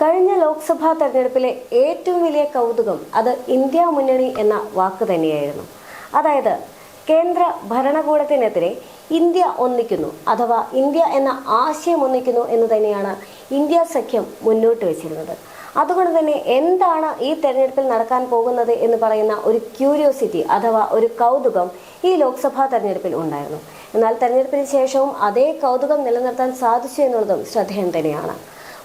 കഴിഞ്ഞ ലോക്സഭാ തെരഞ്ഞെടുപ്പിലെ ഏറ്റവും വലിയ കൗതുകം അത് ഇന്ത്യ മുന്നണി എന്ന വാക്ക് തന്നെയായിരുന്നു. അതായത് കേന്ദ്ര ഭരണകൂടത്തിനെതിരെ ഇന്ത്യ ഒന്നിക്കുന്നു അഥവാ ഇന്ത്യ എന്ന ആശയം ഒന്നിക്കുന്നു എന്ന് തന്നെയാണ് ഇന്ത്യ സഖ്യം മുന്നോട്ട് വെച്ചിരുന്നത്. അതുകൊണ്ട് തന്നെ എന്താണ് ഈ തെരഞ്ഞെടുപ്പിൽ നടക്കാൻ പോകുന്നത് എന്ന് പറയുന്ന ഒരു ക്യൂരിയോസിറ്റി അഥവാ ഒരു കൗതുകം ഈ ലോക്സഭാ തെരഞ്ഞെടുപ്പിൽ ഉണ്ടായിരുന്നു. എന്നാൽ തെരഞ്ഞെടുപ്പിന് ശേഷവും അതേ കൗതുകം നിലനിർത്താൻ സാധിച്ചു എന്നുള്ളതും ശ്രദ്ധേയം തന്നെയാണ്.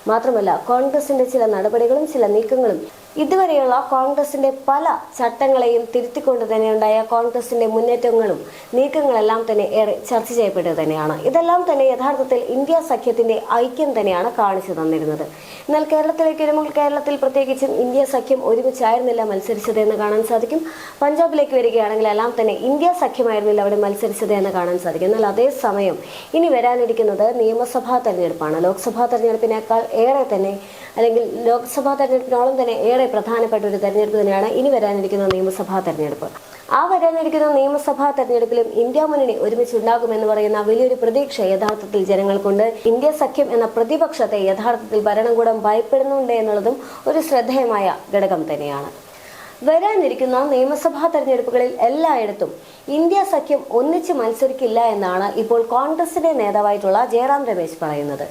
മാത്രമല്ല കോൺഗ്രസിന്റെ ചില നടപടികളും ചില നീക്കങ്ങളും ഇതുവരെയുള്ള കോൺഗ്രസിന്റെ പല ചട്ടങ്ങളെയും തിരുത്തിക്കൊണ്ട് തന്നെ ഉണ്ടായ കോൺഗ്രസിന്റെ മുന്നേറ്റങ്ങളും നീക്കങ്ങളെല്ലാം തന്നെ ഏറെ ചർച്ച ചെയ്യപ്പെട്ടത് തന്നെയാണ്. ഇതെല്ലാം തന്നെ യഥാർത്ഥത്തിൽ ഇന്ത്യ സഖ്യത്തിന്റെ ഐക്യം തന്നെയാണ് കാണിച്ചു തന്നിരുന്നത്. എന്നാൽ കേരളത്തിലേക്ക് വരുമ്പോൾ കേരളത്തിൽ പ്രത്യേകിച്ചും ഇന്ത്യ സഖ്യം ഒരുമിച്ചായിരുന്നില്ല മത്സരിച്ചത് എന്ന് കാണാൻ സാധിക്കും. പഞ്ചാബിലേക്ക് വരികയാണെങ്കിൽ എല്ലാം തന്നെ ഇന്ത്യ സഖ്യമായിരുന്നില്ല അവിടെ മത്സരിച്ചത് എന്ന് കാണാൻ സാധിക്കും. എന്നാൽ അതേസമയം ഇനി വരാനിരിക്കുന്നത് നിയമസഭാ തെരഞ്ഞെടുപ്പാണ്. ലോക്സഭാ തെരഞ്ഞെടുപ്പിനേക്കാൾ ഏറെ തന്നെ അല്ലെങ്കിൽ ലോക്സഭാ തെരഞ്ഞെടുപ്പിനോളം തന്നെ ഏറെ പ്രധാനപ്പെട്ട ഒരു തെരഞ്ഞെടുപ്പ് തന്നെയാണ് ഇനി വരാനിരിക്കുന്ന നിയമസഭാ തെരഞ്ഞെടുപ്പ്. ആ വരാനിരിക്കുന്ന നിയമസഭാ തെരഞ്ഞെടുപ്പിലും ഇന്ത്യ മുന്നണി ഒരുമിച്ചുണ്ടാകുമെന്ന് പറയുന്ന വലിയൊരു പ്രതീക്ഷ യഥാർത്ഥത്തിൽ ജനങ്ങൾക്കുണ്ട്. ഇന്ത്യ സഖ്യം എന്ന പ്രതിപക്ഷത്തെ യഥാർത്ഥത്തിൽ ഭരണകൂടം ഭയപ്പെടുന്നുണ്ട് എന്നുള്ളതും ഒരു ശ്രദ്ധേയമായ ഘടകം തന്നെയാണ്. വരാനിരിക്കുന്ന നിയമസഭാ തെരഞ്ഞെടുപ്പുകളിൽ എല്ലായിടത്തും ഇന്ത്യ സഖ്യം ഒന്നിച്ച് മത്സരിക്കില്ല എന്നാണ് ഇപ്പോൾ കോൺഗ്രസിന്റെ നേതാവായിട്ടുള്ള ജയറാം രമേശ് പറയുന്നത്.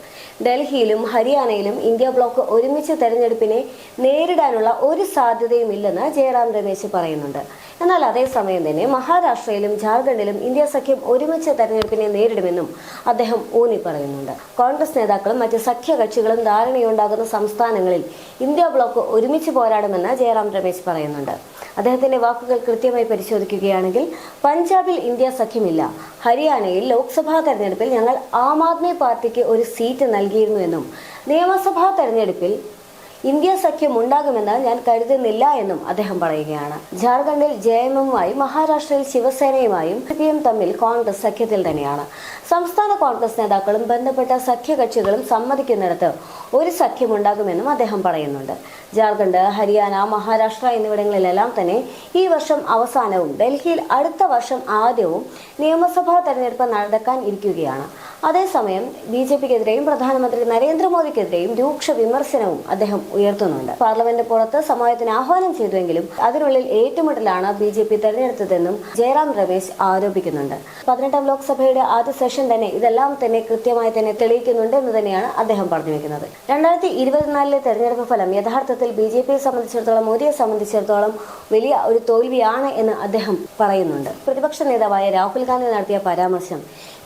ഡൽഹിയിലും ഹരിയാനയിലും ഇന്ത്യ ബ്ലോക്ക് ഒരുമിച്ച് തെരഞ്ഞെടുപ്പിനെ നേരിടാനുള്ള ഒരു സാധ്യതയും ഇല്ലെന്ന് ജയറാം രമേശ് പറയുന്നുണ്ട്. എന്നാൽ അതേസമയം തന്നെ മഹാരാഷ്ട്രയിലും ജാർഖണ്ഡിലും ഇന്ത്യ സഖ്യം ഒരുമിച്ച് തെരഞ്ഞെടുപ്പിനെ നേരിടുമെന്നും അദ്ദേഹം ഊന്നി പറയുന്നുണ്ട് കോൺഗ്രസ് നേതാക്കളും മറ്റ് സഖ്യകക്ഷികളും ധാരണയുണ്ടാകുന്ന സംസ്ഥാനങ്ങളിൽ ഇന്ത്യ ബ്ലോക്ക് ഒരുമിച്ച് പോരാടുമെന്ന് ജയറാം രമേശ് പറയുന്നുണ്ട്. അദ്ദേഹത്തിന്റെ വാക്കുകൾ കൃത്യമായി പരിശോധിക്കുകയാണെങ്കിൽ പഞ്ചാബിൽ ഇന്ത്യ സഖ്യമില്ല. ഹരിയാനയിൽ ലോക്സഭാ തെരഞ്ഞെടുപ്പിൽ ഞങ്ങൾ ആം ആദ്മി പാർട്ടിക്ക് ഒരു സീറ്റ് നൽകിയിരുന്നുവെന്നും നിയമസഭാ തെരഞ്ഞെടുപ്പിൽ ഇന്ത്യ സഖ്യം ഉണ്ടാകുമെന്ന് ഞാൻ കരുതുന്നില്ല എന്നും അദ്ദേഹം പറയുകയാണ്. ജാർഖണ്ഡിൽ ജെ എമ്മുമായും മഹാരാഷ്ട്രയിൽ ശിവസേനയുമായും പി തമ്മിൽ കോൺഗ്രസ് സഖ്യത്തിൽ തന്നെയാണ്. സംസ്ഥാന കോൺഗ്രസ് നേതാക്കളും ബന്ധപ്പെട്ട സഖ്യകക്ഷികളും സമ്മതിക്കുന്നിടത്ത് ഒരു സഖ്യം ഉണ്ടാകുമെന്നും അദ്ദേഹം പറയുന്നുണ്ട്. ജാർഖണ്ഡ് ഹരിയാന മഹാരാഷ്ട്ര എന്നിവിടങ്ങളിലെല്ലാം തന്നെ ഈ വർഷം അവസാനവും ഡൽഹിയിൽ അടുത്ത വർഷം ആദ്യവും നിയമസഭാ തെരഞ്ഞെടുപ്പ് നടക്കാൻ ഇരിക്കുകയാണ്. അതേസമയം ബി ജെ പിക്കെതിരെയും പ്രധാനമന്ത്രി നരേന്ദ്രമോദിക്കെതിരെയും രൂക്ഷ വിമർശനവും അദ്ദേഹം ഉയർത്തുന്നുണ്ട്. പാർലമെന്റ് പുറത്ത് സമയത്തിന് ആഹ്വാനം ചെയ്തുവെങ്കിലും അതിനുള്ളിൽ ഏറ്റുമുട്ടലാണ് ബി ജെ പി തെരഞ്ഞെടുത്തതെന്നും ജയറാം രമേശ് ആരോപിക്കുന്നുണ്ട്. പതിനെട്ടാം ലോക്സഭയുടെ ആദ്യ സെഷൻ തന്നെ ഇതെല്ലാം തന്നെ കൃത്യമായി തന്നെ തെളിയിക്കുന്നുണ്ട് എന്ന് തന്നെയാണ് അദ്ദേഹം പറഞ്ഞു വെക്കുന്നത് രണ്ടായിരത്തി ഇരുപത്തിനാലിലെ തെരഞ്ഞെടുപ്പ് ഫലം യഥാർത്ഥത്തിൽ ബി ജെ പിയെ സംബന്ധിച്ചിടത്തോളം മോദിയെ സംബന്ധിച്ചിടത്തോളം വലിയ ഒരു തോൽവിയാണ് എന്ന് അദ്ദേഹം പറയുന്നുണ്ട്. പ്രതിപക്ഷ നേതാവായ രാഹുൽ ഗാന്ധി നടത്തിയ പരാമർശം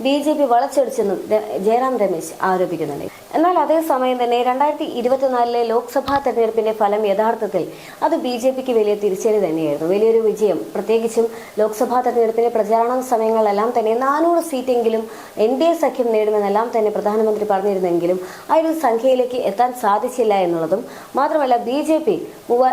ബി ജെ പി വളച്ചൊടിച്ചെന്നും ര- ജയറാം രമേശ് ആരോപിക്കുന്നുണ്ട്. എന്നാൽ അതേസമയം തന്നെ രണ്ടായിരത്തി ഇരുപത്തിനാലിലെ ലോക്സഭാ തെരഞ്ഞെടുപ്പിന്റെ ഫലം യഥാർത്ഥത്തിൽ അത് ബി ജെ പിക്ക് വലിയ തിരിച്ചടി തന്നെയായിരുന്നു. വലിയൊരു വിജയം. പ്രത്യേകിച്ചും ലോക്സഭാ തെരഞ്ഞെടുപ്പിന്റെ പ്രചാരണ സമയങ്ങളിലെല്ലാം തന്നെ നാനൂറ് സീറ്റെങ്കിലും എൻ ഡി എ സഖ്യം നേടുമെന്നെല്ലാം തന്നെ പ്രധാനമന്ത്രി പറഞ്ഞിരുന്നെങ്കിലും ആ ഒരു സംഖ്യയിലേക്ക് എത്താൻ സാധിച്ചില്ല എന്നുള്ളതും മാത്രമല്ല ബി ജെ പി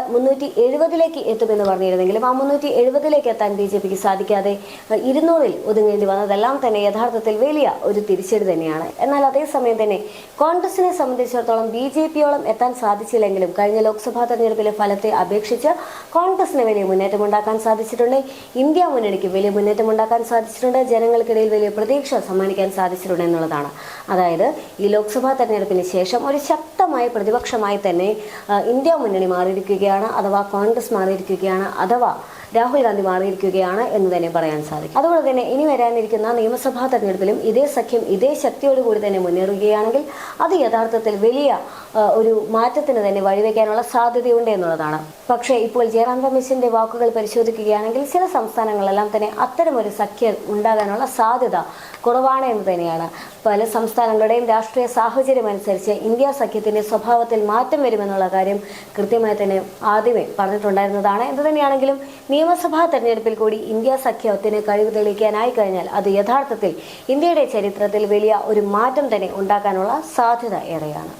മുന്നൂറ്റി എഴുപതിലേക്ക് എത്തുമെന്ന് പറഞ്ഞിരുന്നെങ്കിലും ആ മുന്നൂറ്റി എഴുപതിലേക്ക് എത്താൻ ബി ജെ പിക്ക് സാധിക്കാതെ ഇരുന്നൂറിൽ ഒതുങ്ങേണ്ടി വന്നതെല്ലാം തന്നെ യഥാർത്ഥത്തിൽ വലിയ ഒരു തിരിച്ചടി തന്നെയാണ്. എന്നാൽ അതേസമയം തന്നെ കോൺഗ്രസിനെ സംബന്ധിച്ചിടത്തോളം ബി ജെ പിയോളം എത്താൻ സാധിച്ചില്ലെങ്കിലും കഴിഞ്ഞ ലോക്സഭാ തെരഞ്ഞെടുപ്പിലെ ഫലത്തെ അപേക്ഷിച്ച് കോൺഗ്രസിന് വലിയ മുന്നേറ്റം ഉണ്ടാക്കാൻ സാധിച്ചിട്ടുണ്ട്. ഇന്ത്യ മുന്നണിക്ക് വലിയ മുന്നേറ്റം ഉണ്ടാക്കാൻ സാധിച്ചിട്ടുണ്ട്. ജനങ്ങൾക്കിടയിൽ വലിയ പ്രതീക്ഷ സമ്മാനിക്കാൻ സാധിച്ചിട്ടുണ്ട് എന്നുള്ളതാണ്. അതായത് ഈ ലോക്സഭാ തെരഞ്ഞെടുപ്പിന് ശേഷം ഒരു ശക്തമായ പ്രതിപക്ഷമായി തന്നെ ഇന്ത്യ മുന്നണി മാറിയിരിക്കുകയാണ് അഥവാ കോൺഗ്രസ് മാറിയിരിക്കുകയാണ് അഥവാ രാഹുൽ ഗാന്ധി മാറിയിരിക്കുകയാണ് എന്ന് തന്നെ പറയാൻ സാധിക്കും. അതുപോലെ തന്നെ ഇനി വരാനിരിക്കുന്ന നിയമസഭാ തെരഞ്ഞെടുപ്പിലും ഇതേ സഖ്യം ഇതേ ശക്തിയോടുകൂടി തന്നെ മുന്നേറുകയാണെങ്കിൽ അത് യഥാർത്ഥത്തിൽ വലിയ ഒരു മാറ്റത്തിന് തന്നെ വഴിവെക്കാനുള്ള സാധ്യതയുണ്ട് എന്നുള്ളതാണ്. പക്ഷേ ഇപ്പോൾ ജയറാം രമേശിന്റെ വാക്കുകൾ പരിശോധിക്കുകയാണെങ്കിൽ ചില സംസ്ഥാനങ്ങളെല്ലാം തന്നെ അത്തരമൊരു സഖ്യം ഉണ്ടാകാനുള്ള സാധ്യത കുറവാണ് എന്ന് തന്നെയാണ്. പല സംസ്ഥാനങ്ങളുടെയും രാഷ്ട്രീയ സാഹചര്യം അനുസരിച്ച് ഇന്ത്യ സഖ്യത്തിന്റെ സ്വഭാവത്തിൽ മാറ്റം വരുമെന്നുള്ള കാര്യം കൃത്യമായി തന്നെ ആദ്യമേ പറഞ്ഞിട്ടുണ്ടായിരുന്നതാണ്. എന്ത് തന്നെയാണെങ്കിലും നിയമസഭാ തെരഞ്ഞെടുപ്പിൽ കൂടി ഇന്ത്യ സഖ്യത്തിന് കഴിവ് തെളിയിക്കാനായി കഴിഞ്ഞാൽ അത് യഥാർത്ഥത്തിൽ ഇന്ത്യയുടെ ചരിത്രത്തിൽ വലിയ ഒരു മാറ്റം തന്നെ ഉണ്ടാക്കാനുള്ള സാധ്യത ഏറെയാണ്.